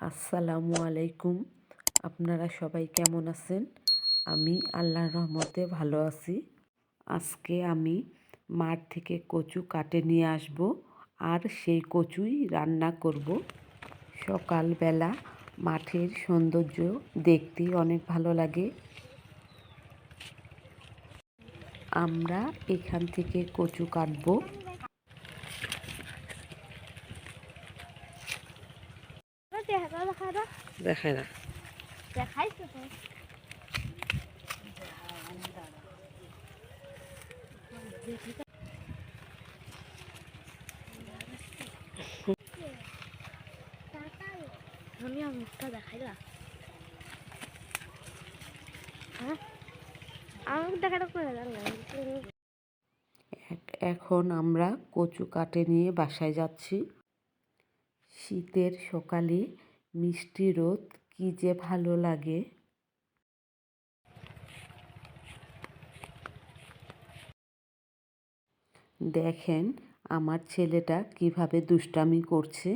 আসসালামু আলাইকুম। আপনারা সবাই কেমন আছেন? আমি আল্লাহর রহমতে ভালো আছি। আজকে আমি মাঠ থেকে কচু কাটে নিয়ে আসব আর সেই কচুই রান্না করব। সকালবেলা মাঠের সৌন্দর্য দেখতে অনেক ভালো লাগে। আমরা এখান থেকে কচু কাটবো। দেখায় না। দেখাইছো তো? আমি মুখটা দেখাইলা? হ্যাঁ? আমার দেখাটা করে জানলাম এখন আমরা কচু কাটে নিয়ে বাসায় যাচ্ছি। শীতের সকালে মিষ্টি রোদ, কি যে ভালো লাগে। দেখেন, আমার ছেলেটা কীভাবে দুষ্টামি করছে।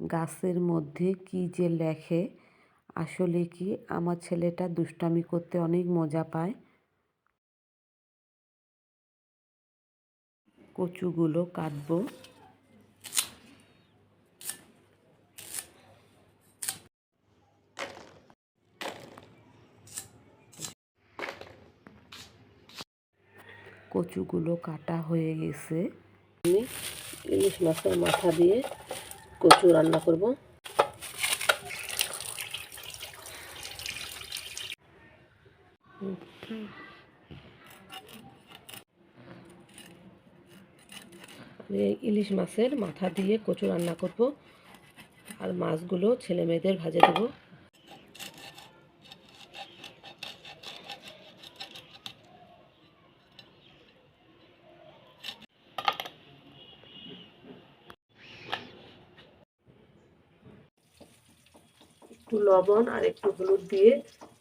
গাছের মধ্যে কি যে লেখে আসলে কি আমার ছেলেটা দুষ্টামি করতে অনেক মজা পায়? কচুগুলো কাটবো। কচুগুলো কাটা হয়ে গেছে। আমি ইলিশ মাছের মাথা দিয়ে কচু রান্না করব আমি এই ইলিশ মাছের মাথা দিয়ে কচু রান্না করব আর মাছগুলো ছেলে মেয়েদের ভাজে দেবো। একটু লবণ আর একটু হলুদ দিয়ে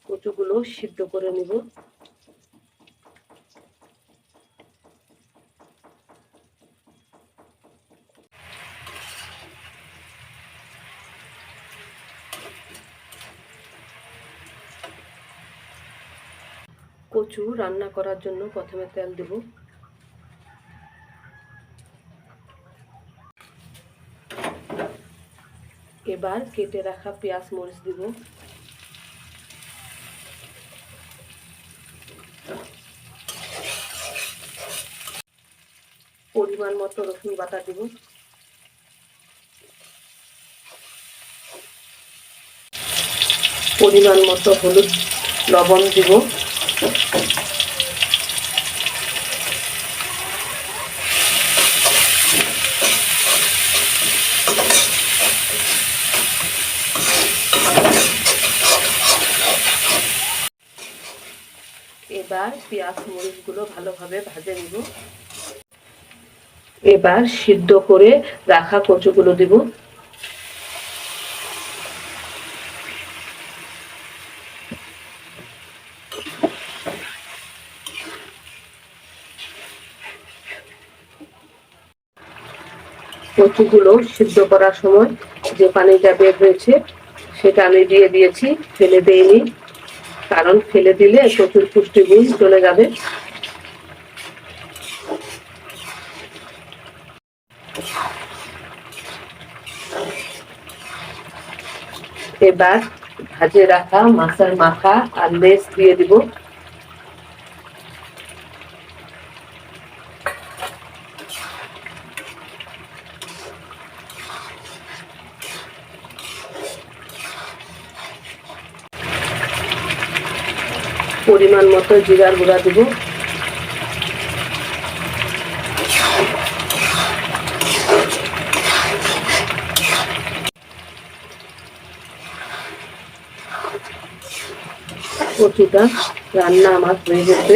কচুগুলো সিদ্ধ করে নিব। কচু রান্না করার জন্য প্রথমে তেল দেব। এবার কেটে রাখা পেঁয়াজ মরিচ দিব। পরিমাণ মতো রসুন বাটা দিব। পরিমাণ মতো হলুদ, লবণ দিব। এবার পেঁয়াজ, মরিচগুলো ভালোভাবে ভাজে নিব। এবার সিদ্ধ করে রাখা কচুগুলো দিব। কচুগুলো সিদ্ধ করার সময় যে পানিটা বের হয়েছে, সেটা আমি দিয়ে দিয়েছি, ফেলে দেইনি। কারণ ফেলে দিলে প্রচুর পুষ্টিগুণ চলে যাবে। এবার ভাজে রাখা মাছের মাথা আর লেস দিয়ে দিব। পরিমাণ মতো জিরার গুঁড়া দিব। কচুটা রান্না আমার হয়ে গেছে।